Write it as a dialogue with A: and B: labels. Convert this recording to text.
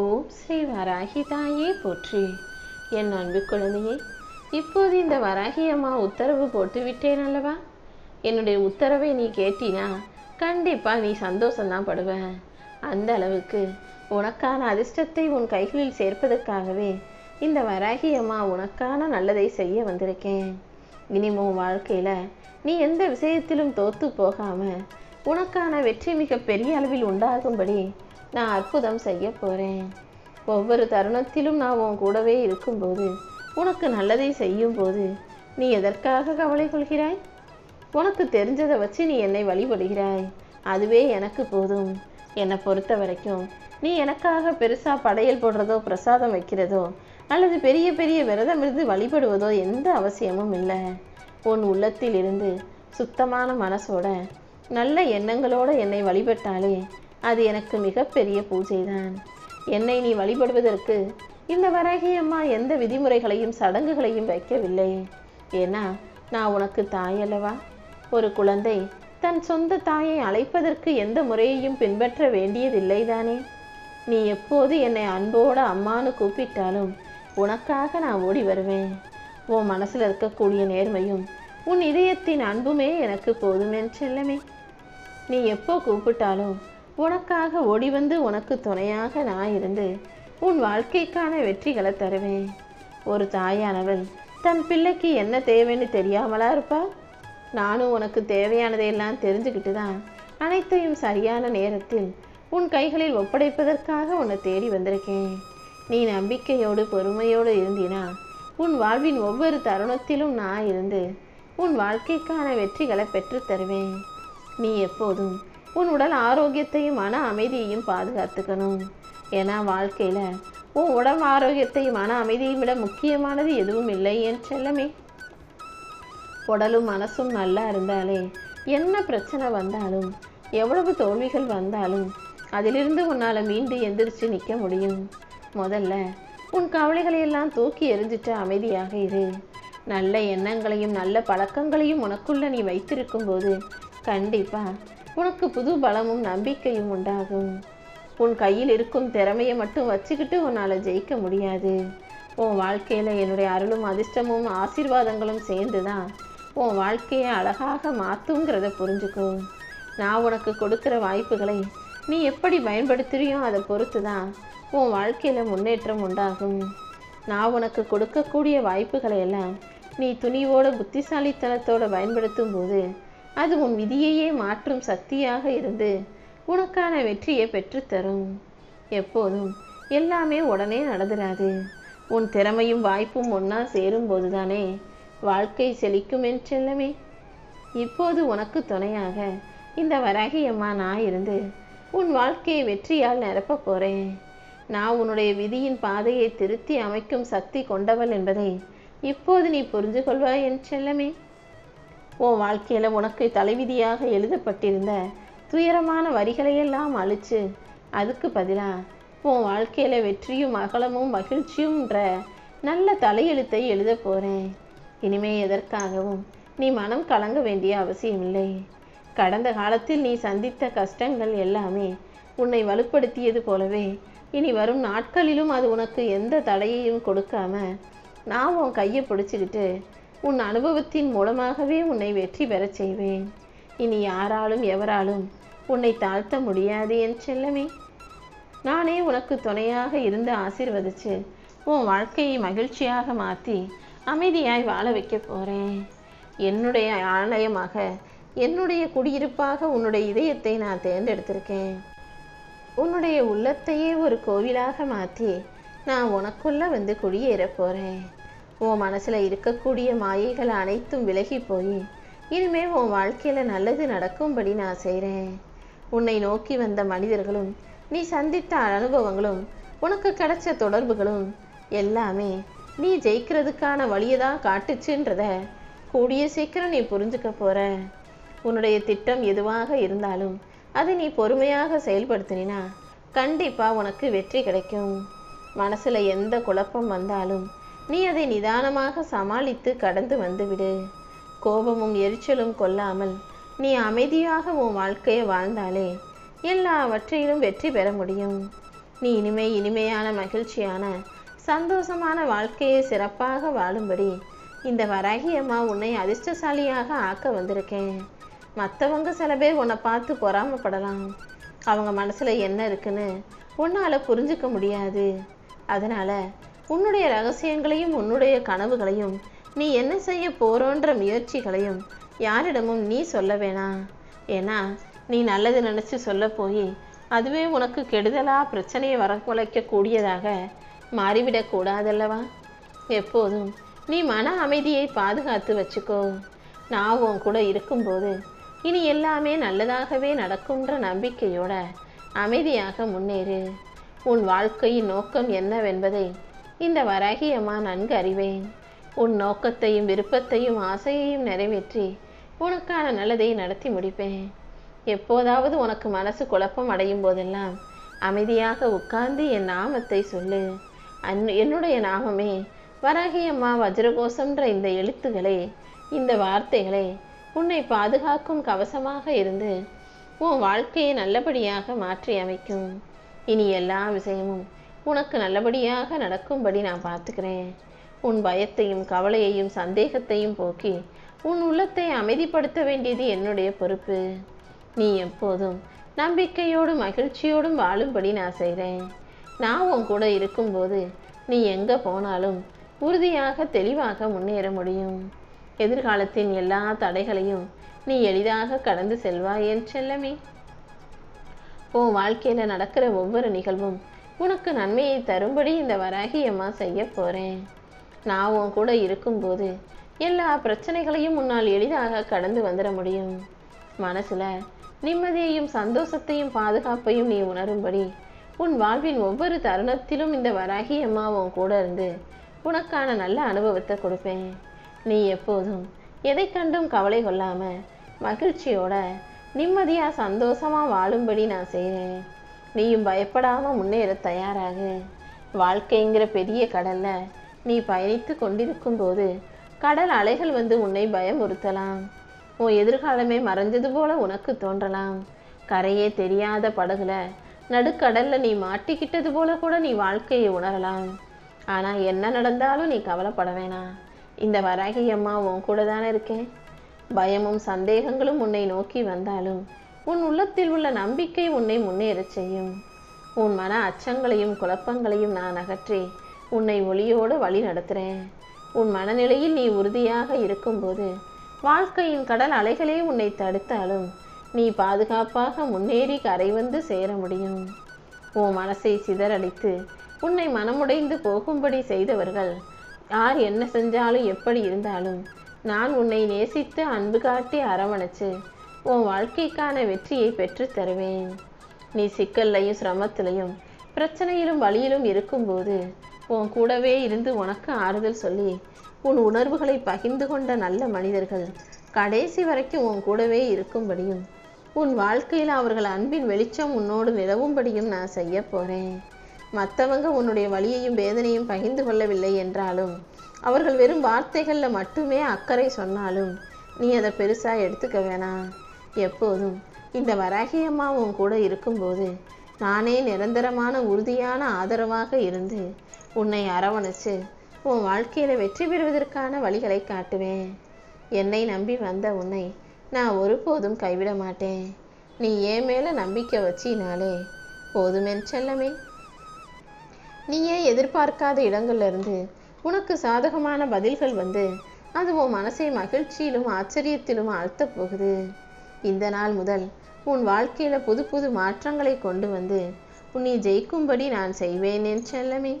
A: ஓம் ஸ்ரீ வராகி தாயே போற்றி. என் அன்பு குழந்தையே இப்போது இந்த வராகி அம்மா உத்தரவு போட்டு விட்டேன் அல்லவா? என்னுடைய உத்தரவை நீ கேட்டினா கண்டிப்பாக நீ சந்தோஷம்தான் படுவ அந்த அளவுக்கு உனக்கான அதிர்ஷ்டத்தை உன் கைகளில் சேர்ப்பதற்காகவே இந்த வராகி அம்மா உனக்கான நல்லதை செய்ய வந்திருக்கேன். இனிமே உன் வாழ்க்கையில் நீ எந்த விஷயத்திலும் தோத்து போகாமல் உனக்கான வெற்றி மிக பெரிய அளவில் உண்டாகும்படி நான் அற்புதம் செய்ய போகிறேன் ஒவ்வொரு தருணத்திலும் நான் உன் கூடவே இருக்கும்போது உனக்கு நல்லதை செய்யும் போது நீ எதற்காக கவலை கொள்கிறாய்? உனக்கு தெரிஞ்சதை வச்சு நீ என்னை வழிபடுகிறாய். அதுவே எனக்கு போதும். என்னை பொறுத்த வரைக்கும் நீ எனக்காக பெருசாக படையல் போடுறதோ பிரசாதம் வைக்கிறதோ அல்லது பெரிய பெரிய விரதம் இருந்து வழிபடுவதோ எந்த அவசியமும் இல்லை. உன் உள்ளத்தில் இருந்து சுத்தமான மனசோட நல்ல எண்ணங்களோட என்னை வழிபட்டாலே அது எனக்கு மிகப்பெரிய பூஜைதான். என்னை நீ வழிபடுவதற்கு இந்த வராகி அம்மா எந்த விதிமுறைகளையும் சடங்குகளையும் வைக்கவில்லை. ஏன்னா நான் உனக்கு தாயல்லவா ஒரு குழந்தை தன் சொந்த தாயை அழைப்பதற்கு எந்த முறையையும் பின்பற்ற வேண்டியதில்லை தானே? நீ எப்போது என்னை அன்போடு அம்மானு கூப்பிட்டாலும் உனக்காக நான் ஓடி வருவேன். உன் மனசில் இருக்கக்கூடிய நேர்மையும் உன் இதயத்தின் அன்புமே எனக்கு போதும் செல்லமே. நீ எப்போ கூப்பிட்டாலும் உனக்காக ஓடி வந்து உனக்கு துணையாக நான் இருந்து உன் வாழ்க்கைக்கான வெற்றிகளை தருவேன். ஒரு தாயானவள் தன் பிள்ளைக்கு என்ன தேவைன்னு தெரியாமலா இருப்பா? நானும் உனக்கு தேவையானதையெல்லாம் தெரிஞ்சுக்கிட்டு தான் அனைத்தையும் சரியான நேரத்தில் உன் கைகளில் ஒப்படைப்பதற்காக உன்னை தேடி வந்திருக்கேன். நீ நம்பிக்கையோடு பொறுமையோடு இருந்தினா உன் வாழ்வின் ஒவ்வொரு தருணத்திலும் நான் இருந்து உன் வாழ்க்கைக்கான வெற்றிகளை பெற்றுத் தருவேன். நீ எப்போதும் உன் உடல் ஆரோக்கியத்தையும் மன அமைதியையும் பாதுகாத்துக்கணும். ஏன்னா வாழ்க்கையில உன் உடல் ஆரோக்கியத்தையும் மன அமைதியும் விட முக்கியமானது எதுவும் இல்லை என் செல்லமே. உடலும் மனசும் நல்லா இருந்தாலே என்ன பிரச்சனை வந்தாலும் எவ்வளவு தோல்விகள் வந்தாலும் அதிலிருந்து உன்னால் மீண்டு எந்திரிச்சு நிற்க முடியும். முதல்ல உன் கவலைகளை எல்லாம் தூக்கி எரிஞ்சிட்டு அமைதியாக இரு. நல்ல எண்ணங்களையும் நல்ல பழக்கங்களையும் உனக்குள்ள நீ வைத்திருக்கும் போது கண்டிப்பாக உனக்கு புது பலமும் நம்பிக்கையும் உண்டாகும். உன் கையில் இருக்கும் திறமையை மட்டும் வச்சுக்கிட்டு உன்னால் ஜெயிக்க முடியாது. உன் வாழ்க்கையில் என்னுடைய அருளும் அதிர்ஷ்டமும் ஆசீர்வாதங்களும் சேர்ந்து தான் உன் வாழ்க்கையை அழகாக மாற்றுங்கிறத புரிஞ்சுக்கும் நான் உனக்கு கொடுக்குற வாய்ப்புகளை நீ எப்படி பயன்படுத்துறியோ அதை பொறுத்து தான் உன் வாழ்க்கையில் முன்னேற்றம் உண்டாகும். நான் உனக்கு கொடுக்கக்கூடிய வாய்ப்புகளை எல்லாம் நீ துணிவோட புத்திசாலித்தனத்தோட பயன்படுத்தும் போது அது உன் விதியையே மாற்றும் சக்தியாக இருந்து உனக்கான வெற்றியை பெற்றுத்தரும். எப்போதும் எல்லாமே உடனே நடந்துடாது உன் திறமையும் வாய்ப்பும் ஒன்றா சேரும் போதுதானே வாழ்க்கை செழிக்கும் என் செல்லமே. இப்போது உனக்கு துணையாக இந்த வராகியம்மா நான் இருந்து உன் வாழ்க்கையை வெற்றியால் நிரப்ப போறேன். நான் உன்னுடைய விதியின் பாதையை திருத்தி அமைக்கும் சக்தி கொண்டவள் என்பதை இப்போது நீ புரிந்து கொள்வாய் என் செல்லமே. உன் வாழ்க்கையில உனக்கு தலைவிதியாக எழுதப்பட்டிருந்த துயரமான வரிகளையெல்லாம் அழிச்சு அதுக்கு பதிலா உன் வாழ்க்கையில வெற்றியும் அகலமும் மகிழ்ச்சியும்ன்ற நல்ல தலையெழுத்தை எழுத போறேன். இனிமே எதற்காகவும் நீ மனம் கலங்க வேண்டிய அவசியமில்லை. கடந்த காலத்தில் நீ சந்தித்த கஷ்டங்கள் எல்லாமே உன்னை வலுப்படுத்தியது போலவே இனி வரும் நாட்களிலும் அது உனக்கு எந்த தடையையும் கொடுக்காம நான் உன் கையை பிடிச்சிக்கிட்டு உன் அனுபவத்தின் மூலமாகவே உன்னை வெற்றி பெறச் செய்வேன். இனி யாராலும் எவராலும் உன்னை தாழ்த்த முடியாது என் செல்லமே. நானே உனக்கு துணையாக இருந்து ஆசீர்வதிச்சு உன் வாழ்க்கையை மகிழ்ச்சியாக மாற்றி அமைதியாய் வாழ வைக்க போறேன். என்னுடைய ஆலயமாக என்னுடைய குடியிருப்பாக உன்னுடைய இதயத்தை நான் தேர்ந்தெடுத்திருக்கேன். உன்னுடைய உள்ளத்தையே ஒரு கோவிலாக மாற்றி நான் உனக்குள்ளே வந்து குடியேற போகிறேன் உன் மனசில் இருக்கக்கூடிய மாயைகள் அனைத்தும் விலகி போய் இனிமே உன் வாழ்க்கையில் நல்லது நடக்கும்படி நான் செய்கிறேன் உன்னை நோக்கி வந்த மனிதர்களும் நீ சந்தித்த அனுபவங்களும் உனக்கு கிடைச்ச தொடர்புகளும் எல்லாமே நீ ஜெயிக்கிறதுக்கான வழியை தான் காட்டுச்சுன்றத கூடிய சீக்கிரம் நீ புரிஞ்சுக்க போகிற உன்னுடைய திட்டம் எதுவாக இருந்தாலும் அதை நீ பொறுமையாக செயல்படுத்தினா கண்டிப்பாக உனக்கு வெற்றி கிடைக்கும். மனசில் எந்த குழப்பம் வந்தாலும் நீ அதை நிதானமாக சமாளித்து கடந்து வந்துவிடு. கோபமும் எரிச்சலும் கொள்ளாமல் நீ அமைதியாக உன் வாழ்க்கையை வாழ்ந்தாலே எல்லாவற்றிலும் வெற்றி பெற முடியும். நீ இனிமே இனிமையான மகிழ்ச்சியான சந்தோஷமான வாழ்க்கையை சிறப்பாக வாழும்படி இந்த வராகி அம்மா உன்னை அதிர்ஷ்டசாலியாக ஆக்க வந்திருக்கேன். மற்றவங்க சில பேர் உன்னை பார்த்து பொறாமப்படலாம். அவங்க மனசில் என்ன இருக்குன்னு உன்னால் புரிஞ்சுக்க முடியாது. அதனால் உன்னுடைய ரகசியங்களையும் உன்னுடைய கனவுகளையும் நீ என்ன செய்ய போறோன்ற முயற்சிகளையும் யாரிடமும் நீ சொல்ல வேணாம் ஏன்னா நீ நல்லது நினச்சி சொல்ல போய் அதுவே உனக்கு கெடுதலாக பிரச்சனையை வரவழைக்கக்கூடியதாக மாறிவிடக்கூடாதல்லவா எப்போதும் நீ மன அமைதியை பாதுகாத்து வச்சுக்கோ. நான் உன் கூட இருக்கும்போது இனி எல்லாமே நல்லதாகவே நடக்கும்ன்ற நம்பிக்கையோட அமைதியாக முன்னேறு. உன் வாழ்க்கையின் நோக்கம் என்னவென்பதை இந்த வராகியம்மா நன்கு அறிவேன். உன் நோக்கத்தையும் விருப்பத்தையும் ஆசையையும் நிறைவேற்றி உனக்கான நல்லதை நடத்தி முடிப்பேன். எப்போதாவது உனக்கு மனசு குழப்பம் அடையும் போதெல்லாம் அமைதியாக உட்கார்ந்து என் நாமத்தை சொல்லு. அன் என்னுடைய நாமமே வராகியம்மா வஜ்ரகோஷம்ன்ற வஜ்ரகோசம்ன்ற இந்த எழுத்துக்களே இந்த வார்த்தைகளே உன்னை பாதுகாக்கும் கவசமாக இருந்து உன் வாழ்க்கையை நல்லபடியாக மாற்றி அமைக்கும் இனி எல்லா விஷயமும் உனக்கு நல்லபடியாக நடக்கும்படி நான் பார்த்துக்கிறேன். உன் பயத்தையும் கவலையையும் சந்தேகத்தையும் போக்கி உன் உள்ளத்தை அமைதிப்படுத்த வேண்டியது என்னுடைய பொறுப்பு. நீ எப்போதும் நம்பிக்கையோடும் மகிழ்ச்சியோடும் வாழும்படி நான் செய்கிறேன். நான் உன் கூட இருக்கும்போது நீ எங்கே போனாலும் உறுதியாக தெளிவாக முன்னேற முடியும். எதிர்காலத்தின் எல்லா தடைகளையும் நீ எளிதாக கடந்து செல்வாய் என் செல்லமே. உன் வாழ்க்கையில் நடக்கிற ஒவ்வொரு நிகழ்வும் உனக்கு நன்மையை தரும்படி இந்த வராகி அம்மா செய்ய போகிறேன் நான் உன் கூட இருக்கும்போது எல்லா பிரச்சனைகளையும் உன்னால் எளிதாக கடந்து வந்துட முடியும். மனசில் நிம்மதியையும் சந்தோஷத்தையும் பாதுகாப்பையும் நீ உணரும்படி உன் வாழ்வின் ஒவ்வொரு தருணத்திலும் இந்த வராகி அம்மா உன் கூட இருந்து உனக்கான நல்ல அனுபவத்தை கொடுப்பேன். நீ எப்போதும் எதை கண்டும் கவலை கொள்ளாமல் மகிழ்ச்சியோட நிம்மதியாக சந்தோஷமாக வாழும்படி நான் செய்கிறேன் நீயும் பயப்படாமல் முன்னேற தயாராகு. வாழ்க்கைங்கிற பெரிய கடலில் நீ பயணித்து கொண்டிருக்கும் போது கடல் அலைகள் வந்து உன்னை பயமுறுத்தலாம். உன் எதிர்காலமே மறைஞ்சது போல உனக்கு தோன்றலாம். கரையே தெரியாத படகுல நடுக்கடல்ல நீ மாட்டிக்கிட்டது போல கூட நீ வாழ்க்கையை உணரலாம். ஆனால் என்ன நடந்தாலும் நீ கவலைப்பட வேணாம் இந்த வராகி அம்மா உன் கூட தானே இருக்கேன் பயமும் சந்தேகங்களும் உன்னை நோக்கி வந்தாலும் உன் உள்ளத்தில் உள்ள நம்பிக்கை உன்னை முன்னேறச் செய்யும். உன் மன அச்சங்களையும் குழப்பங்களையும் நான் அகற்றி உன்னை ஒளியோடு வழி நடத்துகிறேன் உன் மனநிலையில் நீ உறுதியாக இருக்கும்போது வாழ்க்கையின் கடல் அலைகளே உன்னை தடுத்தாலும் நீ பாதுகாப்பாக முன்னேறி கரை வந்து சேர முடியும். உன் மனசை சிதறடித்து உன்னை மனமுடைந்து போகும்படி செய்தவர்கள் யார் என்ன செஞ்சாலும் எப்படி இருந்தாலும் நான் உன்னை நேசித்து அன்பு காட்டி அரவணைச்சு உன் வாழ்க்கைக்கான வெற்றியை பெற்றுத் தருவேன். நீ சிக்கல்லையும் சிரமத்திலையும் பிரச்சனையிலும் வழியிலும் இருக்கும்போது உன் கூடவே இருந்து உனக்கு ஆறுதல் சொல்லி உன் உணர்வுகளை பகிர்ந்து கொண்ட நல்ல மனிதர்கள் கடைசி வரைக்கும் உன் கூடவே இருக்கும்படியும் உன் வாழ்க்கையில் அவர்கள் அன்பின் வெளிச்சம் உன்னோடு நிலவும்படியும் நான் செய்ய போகிறேன் மற்றவங்க உன்னுடைய வலியையும் வேதனையும் பகிர்ந்து கொள்ளவில்லை என்றாலும் அவர்கள் வெறும் வார்த்தைகளில் மட்டுமே அக்கறை சொன்னாலும் நீ அதை பெருசாக எடுத்துக்க வேணாம். எப்போதும். இந்த வராகி அம்மாவும் உன் கூட இருக்கும்போது நானே நிரந்தரமான உறுதியான ஆதரவாக இருந்து உன்னை அரவணைச்சு உன் வாழ்க்கையில் வெற்றி பெறுவதற்கான வழிகளை காட்டுவேன். என்னை நம்பி வந்த உன்னை நான் ஒருபோதும் கைவிட மாட்டேன். நீ ஏன் மேலே நம்பிக்கை வச்சினாலே போதுமென் செல்லமே. ஏன் எதிர்பார்க்காத இடங்கள்லேருந்து உனக்கு சாதகமான பதில்கள் வந்து அது உன் மனசை மகிழ்ச்சியிலும் ஆச்சரியத்திலும் ஆழ்த்தப் போகுது. இந்த நாள் முதல் உன் வாழ்க்கையில புது புது மாற்றங்களை கொண்டு வந்து உன்னை ஜெயிக்கும்படி நான் செய்வேன் என் செல்லமே.